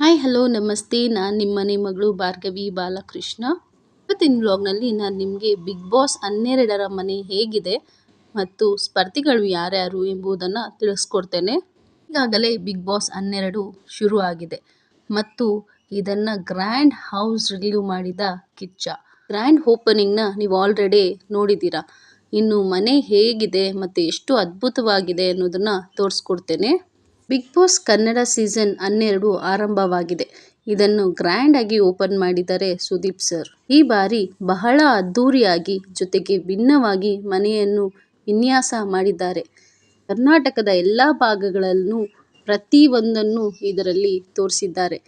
Hi hello ನಮಸ್ತೆ. ನಾನು ನಿಮ್ಮನೆ ಮಗಳು ಭಾರ್ಗವಿ ಬಾಲಕೃಷ್ಣ. ಇವತ್ತಿನ ವ್ಲಾಗ್ನಲ್ಲಿ ನಾನು ನಿಮಗೆ ಬಿಗ್ ಬಾಸ್ ಹನ್ನೆರಡರ ಮನೆ ಹೇಗಿದೆ ಮತ್ತು ಸ್ಪರ್ಧಿಗಳು ಯಾರ್ಯಾರು ಎಂಬುದನ್ನು ತಿಳಿಸ್ಕೊಡ್ತೇನೆ. ಈಗಾಗಲೇ ಬಿಗ್ ಬಾಸ್ ಹನ್ನೆರಡು ಶುರು ಆಗಿದೆ ಮತ್ತು ಇದನ್ನು ಗ್ರ್ಯಾಂಡ್ ಹೌಸ್ ರಿಲೀವ್ ಮಾಡಿದ ಕಿಚ್ಚ. ಗ್ರ್ಯಾಂಡ್ ಓಪನಿಂಗ್ನ ನೀವು ಆಲ್ರೆಡಿ ನೋಡಿದ್ದೀರಾ. ಇನ್ನು ಮನೆ ಹೇಗಿದೆ ಮತ್ತು ಎಷ್ಟು ಅದ್ಭುತವಾಗಿದೆ ಅನ್ನೋದನ್ನು ತೋರಿಸ್ಕೊಡ್ತೇನೆ. ಬಿಗ್ ಬಾಸ್ ಕನ್ನಡ ಸೀಸನ್ ಹನ್ನೆರಡು ಆರಂಭವಾಗಿದೆ. ಇದನ್ನು ಗ್ರ್ಯಾಂಡ್ ಆಗಿ ಓಪನ್ ಮಾಡಿದ್ದಾರೆ ಸುದೀಪ್ ಸರ್. ಈ ಬಾರಿ ಬಹಳ ಅದ್ಧೂರಿಯಾಗಿ ಜೊತೆಗೆ ಭಿನ್ನವಾಗಿ ಮನೆಯನ್ನು ವಿನ್ಯಾಸ ಮಾಡಿದ್ದಾರೆ. ಕರ್ನಾಟಕದ ಎಲ್ಲ ಭಾಗಗಳನ್ನು ಪ್ರತಿಯೊಂದನ್ನು ಇದರಲ್ಲಿ ತೋರಿಸಿದ್ದಾರೆ.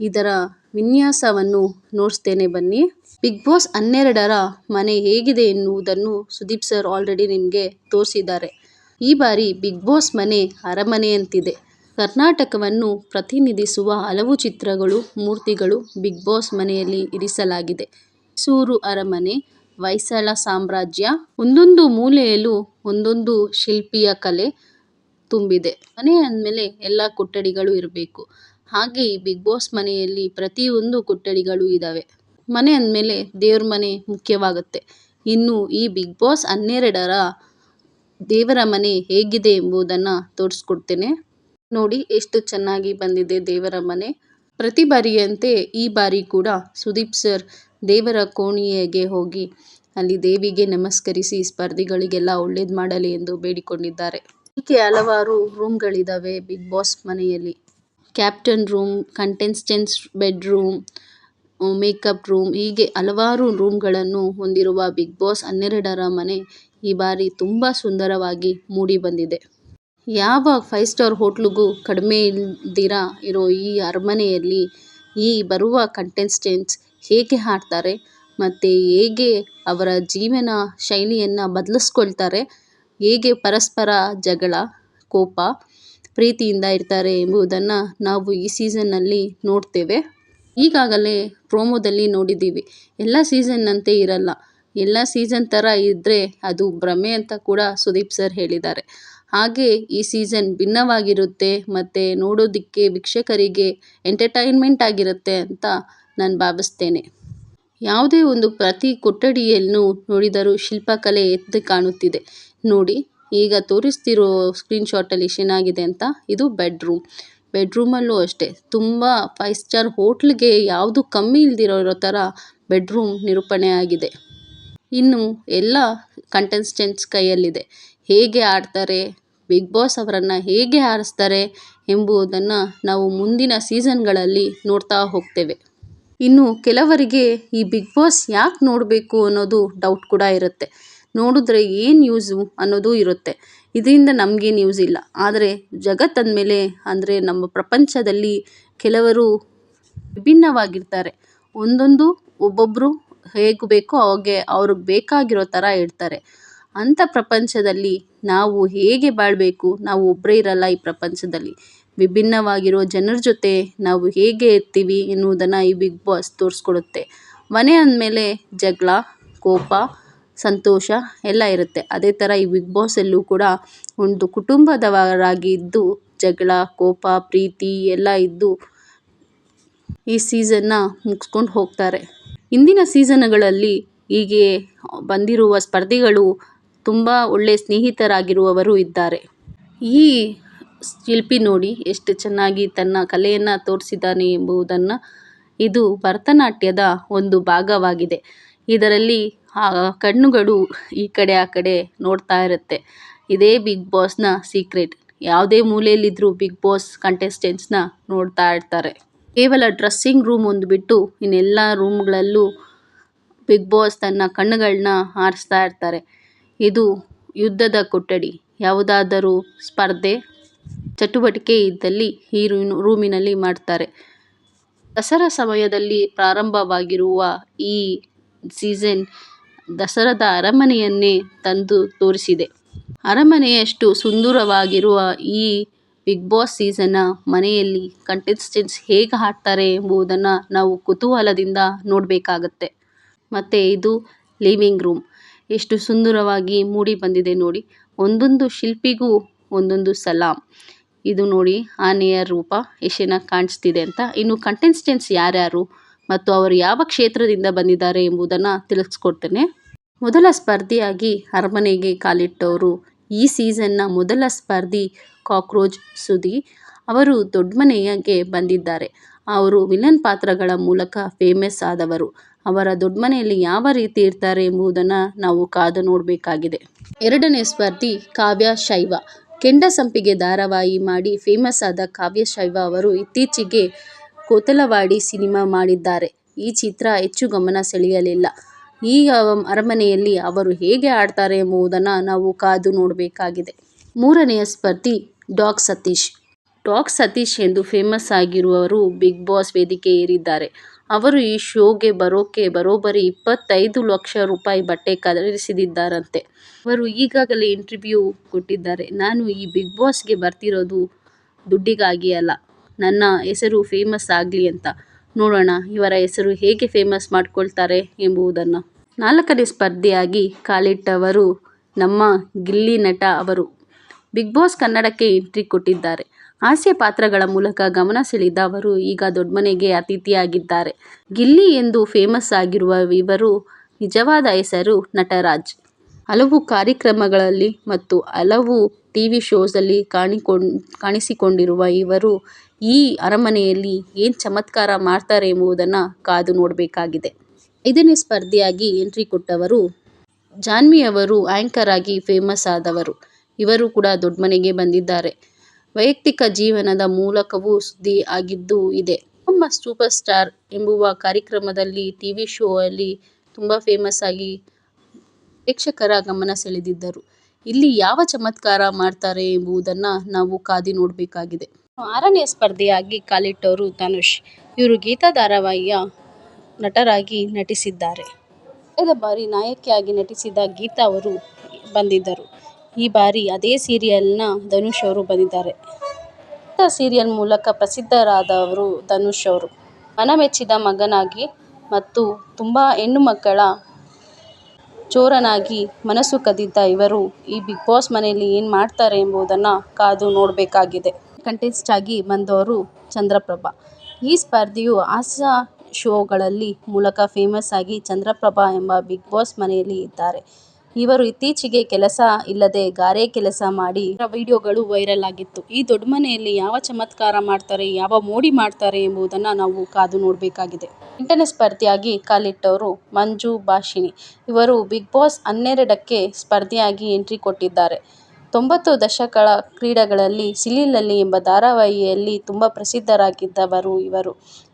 ಇದರ ವಿನ್ಯಾಸವನ್ನು ನೋಡಿಸ್ತೇನೆ ಬನ್ನಿ. ಬಿಗ್ ಬಾಸ್ ಹನ್ನೆರಡರ ಮನೆ ಹೇಗಿದೆ ಎನ್ನುವುದನ್ನು ಸುದೀಪ್ ಸರ್ ಆಲ್ರೆಡಿ ನಿಮಗೆ ತೋರಿಸಿದ್ದಾರೆ. ಈ ಬಾರಿ ಬಿಗ್ ಬಾಸ್ ಮನೆ ಅರಮನೆಯಂತಿದೆ. ಕರ್ನಾಟಕವನ್ನು ಪ್ರತಿನಿಧಿಸುವ ಹಲವು ಚಿತ್ರಗಳು, ಮೂರ್ತಿಗಳು ಬಿಗ್ ಬಾಸ್ ಮನೆಯಲ್ಲಿ ಇರಿಸಲಾಗಿದೆ. ಸೂರು ಅರಮನೆ, ವೈಸಳ ಸಾಮ್ರಾಜ್ಯ, ಒಂದೊಂದು ಮೂಲೆಯಲ್ಲೂ ಒಂದೊಂದು ಶಿಲ್ಪಿಯ ಕಲೆ ತುಂಬಿದೆ. ಮನೆ ಅಂದಮೇಲೆ ಎಲ್ಲ ಕೊಠಡಿಗಳು ಇರಬೇಕು. ಹಾಗೆ ಈ ಬಿಗ್ ಬಾಸ್ ಮನೆಯಲ್ಲಿ ಪ್ರತಿಯೊಂದು ಕೊಠಡಿಗಳು ಇದ್ದಾವೆ ಮನೆ ಅಂದಮೇಲೆ ದೇವ್ರ ಮನೆ ಮುಖ್ಯವಾಗುತ್ತೆ. ಇನ್ನು ಈ ಬಿಗ್ ಬಾಸ್ ಹನ್ನೆರಡರ ದೇವರ ಮನೆ ಹೇಗಿದೆ ಎಂಬುದನ್ನು ತೋರಿಸ್ಕೊಡ್ತೇನೆ. ನೋಡಿ ಎಷ್ಟು ಚೆನ್ನಾಗಿ ಬಂದಿದೆ ದೇವರ ಮನೆ. ಪ್ರತಿ ಬಾರಿಯಂತೆ ಈ ಬಾರಿ ಕೂಡ ಸುದೀಪ್ ಸರ್ ದೇವರ ಕೋಣಿಯಗೆ ಹೋಗಿ ಅಲ್ಲಿ ದೇವಿಗೆ ನಮಸ್ಕರಿಸಿ ಸ್ಪರ್ಧಿಗಳಿಗೆಲ್ಲ ಒಳ್ಳೇದು ಮಾಡಲಿ ಎಂದು ಬೇಡಿಕೊಂಡಿದ್ದಾರೆ. ಹೀಗೆ ಹಲವಾರು ರೂಮ್ಗಳಿದ್ದಾವೆ ಬಿಗ್ ಬಾಸ್ ಮನೆಯಲ್ಲಿ. Captain room, contestants bedroom, makeup room ಹೀಗೆ ಹಲವಾರು ರೂಮ್ಗಳನ್ನು ಹೊಂದಿರುವ ಬಿಗ್ ಬಾಸ್ ಹನ್ನೆರಡರ ಮನೆ ಈ ಬಾರಿ ತುಂಬ ಸುಂದರವಾಗಿ ಮೂಡಿ ಬಂದಿದೆ. ಯಾವ ಫೈವ್ ಸ್ಟಾರ್ ಹೋಟ್ಲಿಗೂ ಕಡಿಮೆ ಇಲ್ದಿರ ಇರೋ ಈ ಅರಮನೆಯಲ್ಲಿ ಈ ಬರುವ ಕಂಟೆಸ್ಟೆಂಟ್ಸ್ ಹೇಗೆ ಹಾಡ್ತಾರೆ ಮತ್ತು ಹೇಗೆ ಅವರ ಜೀವನ ಶೈಲಿಯನ್ನು ಬದಲಿಸ್ಕೊಳ್ತಾರೆ? ಹೇಗೆ ಪರಸ್ಪರ ಜಗಳ, ಕೋಪ, ಪ್ರೀತಿಯಿಂದ ಇರ್ತಾರೆ ಎಂಬುದನ್ನು ನಾವು ಈ ಸೀಸನ್ನಲ್ಲಿ ನೋಡ್ತೇವೆ. ಈಗಾಗಲೇ ಪ್ರೋಮೋದಲ್ಲಿ ನೋಡಿದ್ದೀವಿ. ಎಲ್ಲ ಸೀಸನ್ನಂತೆ ಇರಲ್ಲ. ಎಲ್ಲ ಸೀಸನ್ ಥರ ಇದ್ದರೆ ಅದು ಭ್ರಮೆ ಅಂತ ಕೂಡ ಸುದೀಪ್ ಸರ್ ಹೇಳಿದ್ದಾರೆ. ಹಾಗೆ ಈ ಸೀಸನ್ ಭಿನ್ನವಾಗಿರುತ್ತೆ ಮತ್ತು ನೋಡೋದಕ್ಕೆ ವೀಕ್ಷಕರಿಗೆ ಎಂಟರ್ಟೈನ್ಮೆಂಟ್ ಆಗಿರುತ್ತೆ ಅಂತ ನಾನು ಭಾವಿಸ್ತೇನೆ. ಯಾವುದೇ ಒಂದು ಪ್ರತಿ ಕೊಠಡಿಯನ್ನು ನೋಡಿದರೂ ಶಿಲ್ಪಕಲೆ ಎದ್ದು ಕಾಣುತ್ತಿದೆ. ನೋಡಿ, ಈಗ ತೋರಿಸ್ತಿರೋ ಸ್ಕ್ರೀನ್ಶಾಟಲ್ಲಿ ಚೆನ್ನಾಗಿದೆ ಅಂತ, ಇದು ಬೆಡ್ರೂಮ್. ಬೆಡ್ರೂಮಲ್ಲೂ ಅಷ್ಟೇ, ತುಂಬ ಫೈವ್ ಸ್ಟಾರ್ ಹೋಟ್ಲಿಗೆ ಯಾವುದು ಕಮ್ಮಿ ಇಲ್ದಿರೋ ಥರ ಬೆಡ್ರೂಮ್ ನಿರೂಪಣೆ ಆಗಿದೆ ಇನ್ನು ಎಲ್ಲ ಕಂಟೆಸ್ಟೆಂಟ್ಸ್ ಕೈಯಲ್ಲಿದೆ. ಹೇಗೆ ಆಡ್ತಾರೆ ಬಿಗ್ ಬಾಸ್ ಅವರನ್ನು ಹೇಗೆ ಆರಿಸ್ತಾರೆ ಎಂಬುದನ್ನು ನಾವು ಮುಂದಿನ ಸೀಸನ್ಗಳಲ್ಲಿ ನೋಡ್ತಾ ಹೋಗ್ತೇವೆ. ಇನ್ನು ಕೆಲವರಿಗೆ ಈ ಬಿಗ್ ಬಾಸ್ ಯಾಕೆ ನೋಡಬೇಕು ಅನ್ನೋದು ಡೌಟ್ ಕೂಡ ಇರುತ್ತೆ. ನೋಡಿದ್ರೆ ಏನು ಯೂಸು ಅನ್ನೋದು ಇರುತ್ತೆ. ಇದರಿಂದ ನಮಗೇನು ಯೂಸ್ ಇಲ್ಲ. ಆದರೆ ಜಗತ್ತಂದಮೇಲೆ ಅಂದರೆ ನಮ್ಮ ಪ್ರಪಂಚದಲ್ಲಿ ಕೆಲವರು ವಿಭಿನ್ನವಾಗಿರ್ತಾರೆ. ಒಂದೊಂದು ಒಬ್ಬೊಬ್ಬರು ಹೇಗೆ ಬೇಕೋ ಹಾಗೆ ಅವ್ರಿಗೆ ಬೇಕಾಗಿರೋ ಥರ ಇರ್ತಾರೆ. ಅಂಥ ಪ್ರಪಂಚದಲ್ಲಿ ನಾವು ಹೇಗೆ ಬಾಳಬೇಕು? ನಾವು ಒಬ್ಬರೇ ಇರಲ್ಲ ಈ ಪ್ರಪಂಚದಲ್ಲಿ. ವಿಭಿನ್ನವಾಗಿರೋ ಜನರ ಜೊತೆ ನಾವು ಹೇಗೆ ಇರ್ತೀವಿ ಎನ್ನುವುದನ್ನು ಈ ಬಿಗ್ ಬಾಸ್ ತೋರಿಸ್ಕೊಡುತ್ತೆ. ಮನೆ ಅಂದಮೇಲೆ ಜಗಳ, ಕೋಪ, ಸಂತೋಷ ಎಲ್ಲ ಇರುತ್ತೆ. ಅದೇ ಥರ ಈ ಬಿಗ್ ಬಾಸಲ್ಲೂ ಕೂಡ ಒಂದು ಕುಟುಂಬದವರಾಗಿ ಇದ್ದು ಜಗಳ, ಕೋಪ, ಪ್ರೀತಿ ಎಲ್ಲ ಇದ್ದು ಈ ಸೀಸನ್ನ ಮುಗಿಸ್ಕೊಂಡು ಹೋಗ್ತಾರೆ. ಇಂದಿನ ಸೀಸನ್ಗಳಲ್ಲಿ ಹೀಗೆ ಬಂದಿರುವ ಸ್ಪರ್ಧಿಗಳು ತುಂಬ ಒಳ್ಳೆಯ ಸ್ನೇಹಿತರಾಗಿರುವವರು ಇದ್ದಾರೆ. ಈ ಶಿಲ್ಪಿ ನೋಡಿ ಎಷ್ಟು ಚೆನ್ನಾಗಿ ತನ್ನ ಕಲೆಯನ್ನು ತೋರಿಸಿದ್ದಾನೆ ಎಂಬುದನ್ನು ಇದು ಭರತನಾಟ್ಯದ ಒಂದು ಭಾಗವಾಗಿದೆ. ಇದರಲ್ಲಿ ಆ ಕಣ್ಣುಗಳು ಈ ಕಡೆ ಆ ಕಡೆ ನೋಡ್ತಾ ಇರುತ್ತೆ. ಇದೇ ಬಿಗ್ ಬಾಸ್ನ ಸೀಕ್ರೆಟ್. ಯಾವುದೇ ಮೂಲೆಯಲ್ಲಿದ್ದರೂ ಬಿಗ್ ಬಾಸ್ ಕಂಟೆಸ್ಟೆಂಟ್ಸ್ನ ನೋಡ್ತಾ ಇರ್ತಾರೆ. ಕೇವಲ ಡ್ರೆಸ್ಸಿಂಗ್ ರೂಮ್ ಒಂದು ಬಿಟ್ಟು ಇನ್ನೆಲ್ಲ ರೂಮ್ಗಳಲ್ಲೂ ಬಿಗ್ ಬಾಸ್ ತನ್ನ ಕಣ್ಣುಗಳನ್ನ ಹಾರಿಸ್ತಾ ಇರ್ತಾರೆ. ಇದು ಯುದ್ಧದ ಕೊಠಡಿ. ಯಾವುದಾದರೂ ಸ್ಪರ್ಧೆ, ಚಟುವಟಿಕೆ ಇದ್ದಲ್ಲಿ ಈ ರೂಮಿನಲ್ಲಿ ಮಾಡ್ತಾರೆ. ದಸರಾ ಸಮಯದಲ್ಲಿ ಪ್ರಾರಂಭವಾಗಿರುವ ಈ ಸೀಸನ್ ದಸರಾದ ಅರಮನೆಯನ್ನೇ ತಂದು ತೋರಿಸಿದೆ. ಅರಮನೆಯಷ್ಟು ಸುಂದರವಾಗಿರುವ ಈ ಬಿಗ್ ಬಾಸ್ ಸೀಸನ್ನ ಮನೆಯಲ್ಲಿ ಕಂಟೆಸ್ಟೆಂಟ್ಸ್ ಹೇಗೆ ಹಾಡ್ತಾರೆ ಎಂಬುದನ್ನು ನಾವು ಕುತೂಹಲದಿಂದ ನೋಡಬೇಕಾಗತ್ತೆ. ಮತ್ತು ಇದು ಲಿವಿಂಗ್ ರೂಮ್. ಎಷ್ಟು ಸುಂದರವಾಗಿ ಮೂಡಿ ಬಂದಿದೆ ನೋಡಿ. ಒಂದೊಂದು ಶಿಲ್ಪಿಗೂ ಒಂದೊಂದು ಸಲಾಂ. ಇದು ನೋಡಿ ಆನೆಯ ರೂಪ ಎಷ್ಟು ಕಾಣಿಸ್ತಿದೆ ಅಂತ. ಇನ್ನು ಕಂಟೆಸ್ಟೆಂಟ್ಸ್ ಯಾರ್ಯಾರು ಮತ್ತು ಅವರು ಯಾವ ಕ್ಷೇತ್ರದಿಂದ ಬಂದಿದ್ದಾರೆ ಎಂಬುದನ್ನು ತಿಳಿಸ್ಕೊಡ್ತೇನೆ. ಮೊದಲ ಸ್ಪರ್ಧಿಯಾಗಿ ಅರಮನೆಗೆ ಕಾಲಿಟ್ಟವರು ಈ ಸೀಸನ್ನ ಮೊದಲ ಸ್ಪರ್ಧಿ ಕಾಕ್ರೋಚ್ ಸುದಿ. ಅವರು ದೊಡ್ಡ ಮನೆಗೆ ಬಂದಿದ್ದಾರೆ. ಅವರು ವಿಲನ್ ಪಾತ್ರಗಳ ಮೂಲಕ ಫೇಮಸ್ ಆದವರು. ಅವರ ದೊಡ್ಡ ಮನೆಯಲ್ಲಿ ಯಾವ ರೀತಿ ಇರ್ತಾರೆ ಎಂಬುದನ್ನು ನಾವು ಕಾದು ನೋಡಬೇಕಾಗಿದೆ. ಎರಡನೇ ಸ್ಪರ್ಧಿ ಕಾವ್ಯ ಶೈವ. ಕೆಂಡ ಸಂಪಿಗೆ ಧಾರಾವಾಹಿ ಮಾಡಿ ಫೇಮಸ್ ಆದ ಕಾವ್ಯ ಶೈವ ಅವರು ಇತ್ತೀಚೆಗೆ ಕೋತಲವಾಡಿ ಸಿನಿಮಾ ಮಾಡಿದ್ದಾರೆ. ಈ ಚಿತ್ರ ಹೆಚ್ಚು ಗಮನ ಸೆಳೆಯಲಿಲ್ಲ. ಈ ಅರಮನೆಯಲ್ಲಿ ಅವರು ಹೇಗೆ ಆಡ್ತಾರೆ ಎಂಬುದನ್ನು ನಾವು ಕಾದು ನೋಡಬೇಕಾಗಿದೆ. ಮೂರನೆಯ ಸ್ಪರ್ಧಿ ಡಾಕ್ ಸತೀಶ್. ಡಾಕ್ ಸತೀಶ್ ಎಂದು ಫೇಮಸ್ ಆಗಿರುವವರು ಬಿಗ್ ಬಾಸ್ ವೇದಿಕೆ ಏರಿದ್ದಾರೆ. ಅವರು ಈ ಶೋಗೆ ಬರೋಕೆ ಬರೋಬ್ಬರಿ ಇಪ್ಪತ್ತೈದು ಲಕ್ಷ ರೂಪಾಯಿ ಬಟ್ಟೆ ಖರೀದಿಸಿದ್ದಾರಂತೆ ಅವರು ಈಗಾಗಲೇ ಇಂಟರ್ವ್ಯೂ ಕೊಟ್ಟಿದ್ದಾರೆ. ನಾನು ಈ ಬಿಗ್ ಬಾಸ್ಗೆ ಬರ್ತಿರೋದು ದುಡ್ಡಿಗಾಗಿ ಅಲ್ಲ, ನನ್ನ ಹೆಸರು ಫೇಮಸ್ ಆಗಲಿ ಅಂತ. ನೋಡೋಣ, ಇವರ ಹೆಸರು ಹೇಗೆ ಫೇಮಸ್ ಮಾಡ್ಕೊಳ್ತಾರೆ ಎಂಬುವುದನ್ನು. ನಾಲ್ಕನೇ ಸ್ಪರ್ಧಿಯಾಗಿ ಕಾಲಿಟ್ಟವರು ನಮ್ಮ ಗಿಲ್ಲಿ ನಟ ಅವರು. ಬಿಗ್ ಬಾಸ್ ಕನ್ನಡಕ್ಕೆ ಎಂಟ್ರಿ ಕೊಟ್ಟಿದ್ದಾರೆ. ಹಾಸ್ಯ ಪಾತ್ರಗಳ ಮೂಲಕ ಗಮನ ಸೆಳೆದ ಅವರು ಈಗ ದೊಡ್ಡಮನೆಗೆ ಅತಿಥಿಯಾಗಿದ್ದಾರೆ. ಗಿಲ್ಲಿ ಎಂದು ಫೇಮಸ್ ಆಗಿರುವ ಇವರು ನಿಜವಾದ ಹೆಸರು ನಟರಾಜ್. ಹಲವು ಕಾರ್ಯಕ್ರಮಗಳಲ್ಲಿ ಮತ್ತು ಹಲವು ಟಿ ವಿ ಶೋಸಲ್ಲಿ ಕಾಣಿಕೊಂಡ್, ಕಾಣಿಸಿಕೊಂಡಿರುವ ಇವರು ಈ ಅರಮನೆಯಲ್ಲಿ ಏನು ಚಮತ್ಕಾರ ಮಾಡ್ತಾರೆ ಎಂಬುದನ್ನು ಕಾದು ನೋಡಬೇಕಾಗಿದೆ. ಐದನೇ ಸ್ಪರ್ಧಿಯಾಗಿ ಎಂಟ್ರಿ ಕೊಟ್ಟವರು ಜಾನ್ವಿ ಅವರು ಆ್ಯಂಕರ್ ಆಗಿ ಫೇಮಸ್ ಆದವರು. ಇವರು ಕೂಡ ದೊಡ್ಡ ಮನೆಗೆ ಬಂದಿದ್ದಾರೆ. ವೈಯಕ್ತಿಕ ಜೀವನದ ಮೂಲಕವೂ ಸುದ್ದಿ ಆಗಿದ್ದು ಇದೆ. ನಮ್ಮ ಸೂಪರ್ ಸ್ಟಾರ್ ಎಂಬುವ ಕಾರ್ಯಕ್ರಮದಲ್ಲಿ ಟಿ ವಿ ಶೋ ಅಲ್ಲಿ ತುಂಬ ಫೇಮಸ್ ಆಗಿ ಪ್ರೇಕ್ಷಕರ ಗಮನ ಸೆಳೆದಿದ್ದರು. ಇಲ್ಲಿ ಯಾವ ಚಮತ್ಕಾರ ಮಾಡ್ತಾರೆ ಎಂಬುದನ್ನು ನಾವು ಕಾದಿ ನೋಡಬೇಕಾಗಿದೆ. ಆರನೇ ಸ್ಪರ್ಧಿಯಾಗಿ ಕಾಲಿಟ್ಟವರು ಧನುಷ್ ಇವರು ಗೀತಾ ಧಾರಾವಾಹಿಯ ನಟರಾಗಿ ನಟಿಸಿದ್ದಾರೆ. ಕಳೆದ ಬಾರಿ ನಾಯಕಿಯಾಗಿ ನಟಿಸಿದ ಗೀತಾ ಅವರು ಬಂದಿದ್ದರು. ಈ ಬಾರಿ ಅದೇ ಸೀರಿಯಲ್ನ ಧನುಷ್ ಅವರು ಬಂದಿದ್ದಾರೆ. ಇಂಥ ಸೀರಿಯಲ್ ಮೂಲಕ ಪ್ರಸಿದ್ಧರಾದವರು ಧನುಷ್ ಅವರು. ಮನಮೆಚ್ಚಿದ ಮಗನಾಗಿ ಮತ್ತು ತುಂಬ ಹೆಣ್ಣು ಮಕ್ಕಳ ಚೋರನಾಗಿ ಮನಸ್ಸು ಕದಿದ್ದ ಇವರು ಈ ಬಿಗ್ ಬಾಸ್ ಮನೆಯಲ್ಲಿ ಏನು ಮಾಡ್ತಾರೆ ಎಂಬುದನ್ನು ಕಾದು ನೋಡಬೇಕಾಗಿದೆ. ಕಂಟೆಸ್ಟ್ ಆಗಿ ಬಂದವರು ಚಂದ್ರಪ್ರಭಾ. ಈ ಸ್ಪರ್ಧಿಯು ಹಾಸ್ಯ ಶೋಗಳಲ್ಲಿ ಮೂಲಕ ಫೇಮಸ್ ಆಗಿ ಚಂದ್ರಪ್ರಭಾ ಎಂಬ ಬಿಗ್ ಬಾಸ್ ಮನೆಯಲ್ಲಿ ಇದ್ದಾರೆ. ಇವರು ಇತ್ತೀಚೆಗೆ ಕೆಲಸ ಇಲ್ಲದೆ ಗಾರೆ ಕೆಲಸ ಮಾಡಿ ವಿಡಿಯೋಗಳು ವೈರಲ್ ಆಗಿತ್ತು. ಈ ದೊಡ್ಡ ಮನೆಯಲ್ಲಿ ಯಾವ ಚಮತ್ಕಾರ ಮಾಡ್ತಾರೆ, ಯಾವ ಮೋಡಿ ಮಾಡ್ತಾರೆ ಎಂಬುದನ್ನು ನಾವು ಕಾದು ನೋಡಬೇಕಾಗಿದೆ. ಎಂಟನೇ ಸ್ಪರ್ಧಿಯಾಗಿ ಕಾಲಿಟ್ಟವರು ಮಂಜು ಭಾಷಿಣಿ. ಇವರು ಬಿಗ್ ಬಾಸ್ ಹನ್ನೆರಡಕ್ಕೆ ಸ್ಪರ್ಧಿಯಾಗಿ ಎಂಟ್ರಿ ಕೊಟ್ಟಿದ್ದಾರೆ. ತೊಂಬತ್ತು ದಶಕಗಳ ಕ್ರೀಡೆಗಳಲ್ಲಿ ಸಿಲಿಲಲ್ಲಿ ಎಂಬ ಧಾರಾವಾಹಿಯಲ್ಲಿ ತುಂಬ ಪ್ರಸಿದ್ಧರಾಗಿದ್ದವರು ಇವರು.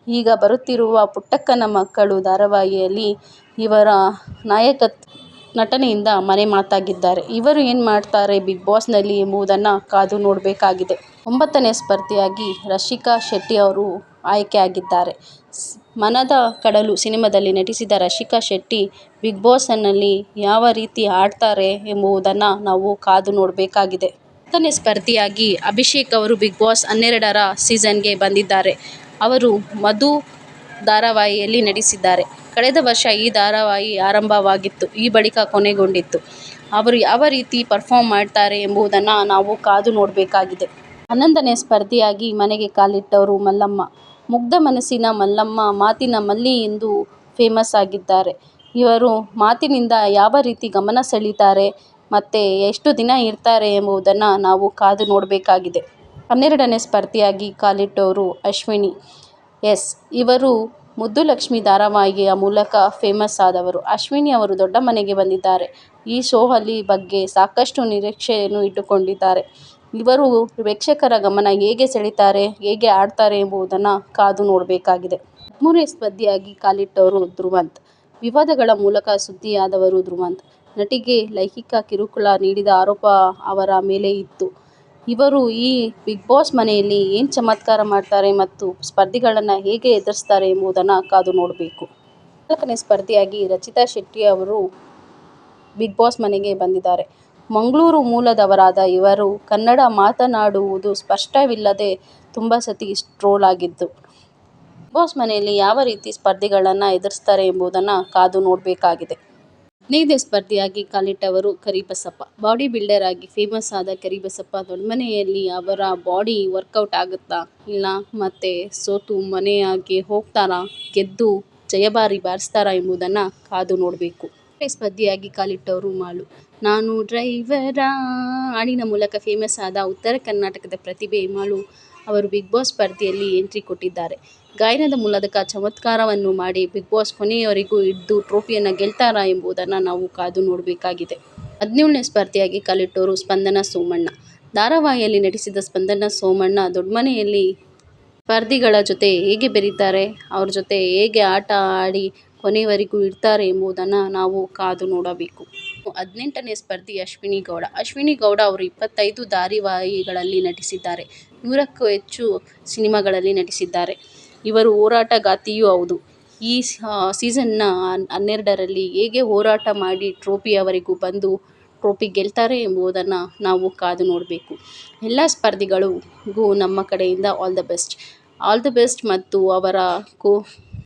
ಈಗ ಬರುತ್ತಿರುವ ಪುಟ್ಟಕ್ಕನ ಮಕ್ಕಳು ಧಾರಾವಾಹಿಯಲ್ಲಿ ಇವರ ನಾಯಕತ್ವ ನಟನೆಯಿಂದ ಮನೆ ಮಾತಾಗಿದ್ದಾರೆ. ಇವರು ಏನು ಮಾಡ್ತಾರೆ ಬಿಗ್ ಬಾಸ್ನಲ್ಲಿ ಎಂಬುದನ್ನು ಕಾದು ನೋಡಬೇಕಾಗಿದೆ. ಒಂಬತ್ತನೇ ಸ್ಪರ್ಧಿಯಾಗಿ ರಶಿಕಾ ಶೆಟ್ಟಿ ಅವರು ಆಯ್ಕೆಯಾಗಿದ್ದಾರೆ ಮನದ ಕಡಲು ಸಿನಿಮಾದಲ್ಲಿ ನಟಿಸಿದ ರಶಿಕಾ ಶೆಟ್ಟಿ ಬಿಗ್ ಬಾಸ್ನಲ್ಲಿ ಯಾವ ರೀತಿ ಆಡ್ತಾರೆ ಎಂಬುದನ್ನು ನಾವು ಕಾದು ನೋಡಬೇಕಾಗಿದೆ. ಹತ್ತನೇ ಸ್ಪರ್ಧಿಯಾಗಿ ಅಭಿಷೇಕ್ ಅವರು ಬಿಗ್ ಬಾಸ್ ಹನ್ನೆರಡರ ಸೀಸನ್ಗೆ ಬಂದಿದ್ದಾರೆ. ಅವರು ಮಧು ಧಾರಾವಾಹಿಯಲ್ಲಿ ನಟಿಸಿದ್ದಾರೆ. ಕಳೆದ ವರ್ಷ ಈ ಧಾರಾವಾಹಿ ಆರಂಭವಾಗಿತ್ತು, ಈ ಬಳಿಕ ಕೊನೆಗೊಂಡಿತ್ತು. ಅವರು ಯಾವ ರೀತಿ ಪರ್ಫಾರ್ಮ್ ಮಾಡ್ತಾರೆ ಎಂಬುದನ್ನು ನಾವು ಕಾದು ನೋಡಬೇಕಾಗಿದೆ. ಹನ್ನೊಂದನೇ ಸ್ಪರ್ಧಿಯಾಗಿ ಮನೆಗೆ ಕಾಲಿಟ್ಟವರು ಮಲ್ಲಮ್ಮ. ಮುಗ್ಧ ಮನಸ್ಸಿನ ಮಲ್ಲಮ್ಮ ಮಾತಿನ ಮಲ್ಲಿ ಎಂದು ಫೇಮಸ್ ಆಗಿದ್ದಾರೆ. ಇವರು ಮಾತಿನಿಂದ ಯಾವ ರೀತಿ ಗಮನ ಸೆಳೀತಾರೆ, ಮತ್ತು ಎಷ್ಟು ದಿನ ಇರ್ತಾರೆ ಎಂಬುದನ್ನು ನಾವು ಕಾದು ನೋಡಬೇಕಾಗಿದೆ. ಹನ್ನೆರಡನೇ ಸ್ಪರ್ಧಿಯಾಗಿ ಕಾಲಿಟ್ಟವರು ಅಶ್ವಿನಿ. ಎಸ್, ಇವರು ಮುದ್ದುಲಕ್ಷ್ಮಿ ಧಾರಾವಾಹಿಯ ಮೂಲಕ ಫೇಮಸ್ ಆದವರು. ಅಶ್ವಿನಿ ಅವರು ದೊಡ್ಡ ಮನೆಗೆ ಬಂದಿದ್ದಾರೆ. ಈ ಶೋ ಅಲ್ಲಿ ಬಗ್ಗೆ ಸಾಕಷ್ಟು ನಿರೀಕ್ಷೆಯನ್ನು ಇಟ್ಟುಕೊಂಡಿದ್ದಾರೆ. ಇವರು ಪ್ರೇಕ್ಷಕರ ಗಮನ ಹೇಗೆ ಸೆಳೀತಾರೆ, ಹೇಗೆ ಆಡ್ತಾರೆ ಎಂಬುದನ್ನು ಕಾದು ನೋಡಬೇಕಾಗಿದೆ. ಹದಿಮೂರನೇ ಸ್ಪರ್ಧಿಯಾಗಿ ಕಾಲಿಟ್ಟವರು ಧ್ರುವಂತ್. ವಿವಾದಗಳ ಮೂಲಕ ಸುದ್ದಿಯಾದವರು ಧ್ರುವಂತ್. ನಟಿಗೆ ಲೈಂಗಿಕ ಕಿರುಕುಳ ನೀಡಿದ ಆರೋಪ ಅವರ ಮೇಲೆ ಇತ್ತು. ಇವರು ಈ ಬಿಗ್ ಬಾಸ್ ಮನೆಯಲ್ಲಿ ಏನು ಚಮತ್ಕಾರ ಮಾಡ್ತಾರೆ ಮತ್ತು ಸ್ಪರ್ಧಿಗಳನ್ನು ಹೇಗೆ ಎದುರಿಸ್ತಾರೆ ಎಂಬುದನ್ನು ಕಾದು ನೋಡಬೇಕು. ನಾಲ್ಕನೇ ಸ್ಪರ್ಧಿಯಾಗಿ ರಚಿತಾ ಶೆಟ್ಟಿ ಅವರು ಬಿಗ್ ಬಾಸ್ ಮನೆಗೆ ಬಂದಿದ್ದಾರೆ. ಮಂಗಳೂರು ಮೂಲದವರಾದ ಇವರು ಕನ್ನಡ ಮಾತನಾಡುವುದು ಸ್ಪಷ್ಟವಿಲ್ಲದೆ ತುಂಬ ಸತಿ ಸ್ಟ್ರೋಲ್ ಆಗಿದ್ದು ಬಿಗ್ ಬಾಸ್ ಮನೆಯಲ್ಲಿ ಯಾವ ರೀತಿ ಸ್ಪರ್ಧಿಗಳನ್ನು ಎದುರಿಸ್ತಾರೆ ಎಂಬುದನ್ನು ಕಾದು ನೋಡಬೇಕಾಗಿದೆ. ಹದಿನೈದನೇ ಸ್ಪರ್ಧಿಯಾಗಿ ಕಾಲಿಟ್ಟವರು ಕರಿಬಸಪ್ಪ. ಬಾಡಿ ಬಿಲ್ಡರ್ ಆಗಿ ಫೇಮಸ್ ಆದ ಕರಿಬಸಪ್ಪ ದೊಡ್ಡಮನೆಯಲ್ಲಿ ಅವರ ಬಾಡಿ ವರ್ಕೌಟ್ ಆಗುತ್ತಾ? ಇಲ್ಲ. ಮತ್ತೆ ಸೋತು ಮನೆಯಾಗೆ ಹೋಗ್ತಾರಾ? ಗೆದ್ದು ಜಯಭಾರಿ ಬಾರಿಸ್ತಾರಾ ಎಂಬುದನ್ನು ಕಾದು ನೋಡಬೇಕು. ಸ್ಪರ್ಧಿಯಾಗಿ ಕಾಲಿಟ್ಟವರು ಮಾಳು. ನಾನು ಡ್ರೈವರ? ಹಾಡಿನ ಮೂಲಕ ಫೇಮಸ್ ಆದ ಉತ್ತರ ಕರ್ನಾಟಕದ ಪ್ರತಿಭೆ ಮಾಳು. ಅವರು ಬಿಗ್ ಬಾಸ್ ಸ್ಪರ್ಧೆಯಲ್ಲಿ ಎಂಟ್ರಿ ಕೊಟ್ಟಿದ್ದಾರೆ. ಗಾಯನದ ಮೂಲಕ ಚಮತ್ಕಾರವನ್ನು ಮಾಡಿ ಬಿಗ್ ಬಾಸ್ ಕೊನೆಯವರೆಗೂ ಇದ್ದು ಟ್ರೋಫಿಯನ್ನು ಗೆಲ್ತಾರಾ ಎಂಬುದನ್ನು ನಾವು ಕಾದು ನೋಡಬೇಕಾಗಿದೆ. ಹದಿನೇಳನೇ ಸ್ಪರ್ಧಿಯಾಗಿ ಕಾಲಿಟ್ಟವರು ಸ್ಪಂದನ ಸೋಮಣ್ಣ. ಧಾರಾವಾಹಿಯಲ್ಲಿ ನಟಿಸಿದ ಸ್ಪಂದನ ಸೋಮಣ್ಣ ದೊಡ್ಡಮನೆಯಲ್ಲಿ ಸ್ಪರ್ಧಿಗಳ ಜೊತೆ ಹೇಗೆ ಬೆರೀತಾರೆ, ಅವ್ರ ಜೊತೆ ಹೇಗೆ ಆಟ ಆಡಿ ಕೊನೆಯವರೆಗೂ ಇಡ್ತಾರೆ ಎಂಬುದನ್ನು ನಾವು ಕಾದು ನೋಡಬೇಕು. ಹದಿನೆಂಟನೇ ಸ್ಪರ್ಧಿ ಅಶ್ವಿನಿ ಗೌಡ. ಅಶ್ವಿನಿ ಗೌಡ ಅವರು ಇಪ್ಪತ್ತೈದು ಧಾರಾವಾಹಿಗಳಲ್ಲಿ ನಟಿಸಿದ್ದಾರೆ. ನೂರಕ್ಕೂ ಹೆಚ್ಚು ಸಿನಿಮಾಗಳಲ್ಲಿ ನಟಿಸಿದ್ದಾರೆ. ಇವರು ಹೋರಾಟಗಾತಿಯೂ ಹೌದು. ಈ ಸೀಸನ್ನ ಹನ್ನೆರಡರಲ್ಲಿ ಹೇಗೆ ಹೋರಾಟ ಮಾಡಿ ಟ್ರೋಫಿಯವರೆಗೂ ಬಂದು ಟ್ರೋಫಿ ಗೆಲ್ತಾರೆ ಎಂಬುದನ್ನು ನಾವು ಕಾದು ನೋಡಬೇಕು. ಎಲ್ಲ ಸ್ಪರ್ಧಿಗಳಿಗೂ ನಮ್ಮ ಕಡೆಯಿಂದ all the best. All the best ಮತ್ತು ಅವರ ಕೋ,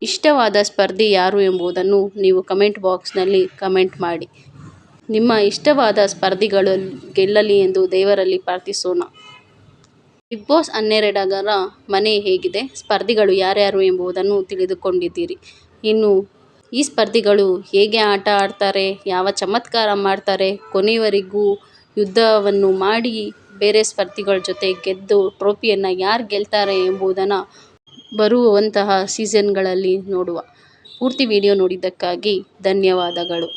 ಇಷ್ಟವಾದ ಸ್ಪರ್ಧಿ ಯಾರು ಎಂಬುದನ್ನು ನೀವು ಕಮೆಂಟ್ ಬಾಕ್ಸ್ನಲ್ಲಿ ಕಮೆಂಟ್ ಮಾಡಿ. ನಿಮ್ಮ ಇಷ್ಟವಾದ ಸ್ಪರ್ಧಿಗಳು ಗೆಲ್ಲಲಿ ಎಂದು ದೇವರಲ್ಲಿ ಪ್ರಾರ್ಥಿಸೋಣ. ಬಿಗ್ ಬಾಸ್ ಹನ್ನೆರಡರ ಮನೆ ಹೇಗಿದೆ? ಸ್ಪರ್ಧಿಗಳು ಯಾರ್ಯಾರು ಎಂಬುದನ್ನು ತಿಳಿದುಕೊಂಡಿದ್ದೀರಿ. ಇನ್ನು ಈ ಸ್ಪರ್ಧಿಗಳು ಹೇಗೆ ಆಟ ಆಡ್ತಾರೆ, ಯಾವ ಚಮತ್ಕಾರ ಮಾಡ್ತಾರೆ, ಕೊನೆಯವರೆಗೂ ಯುದ್ಧವನ್ನು ಮಾಡಿ ಬೇರೆ ಸ್ಪರ್ಧಿಗಳ ಜೊತೆ ಗೆದ್ದು ಟ್ರೋಫಿಯನ್ನು ಯಾರು ಗೆಲ್ತಾರೆ ಎಂಬುದನ್ನು ಬರುವಂತಹ ಸೀಸನ್ಗಳಲ್ಲಿ ನೋಡುವ. ಪೂರ್ತಿ ವಿಡಿಯೋ ನೋಡಿದ್ದಕ್ಕಾಗಿ ಧನ್ಯವಾದಗಳು.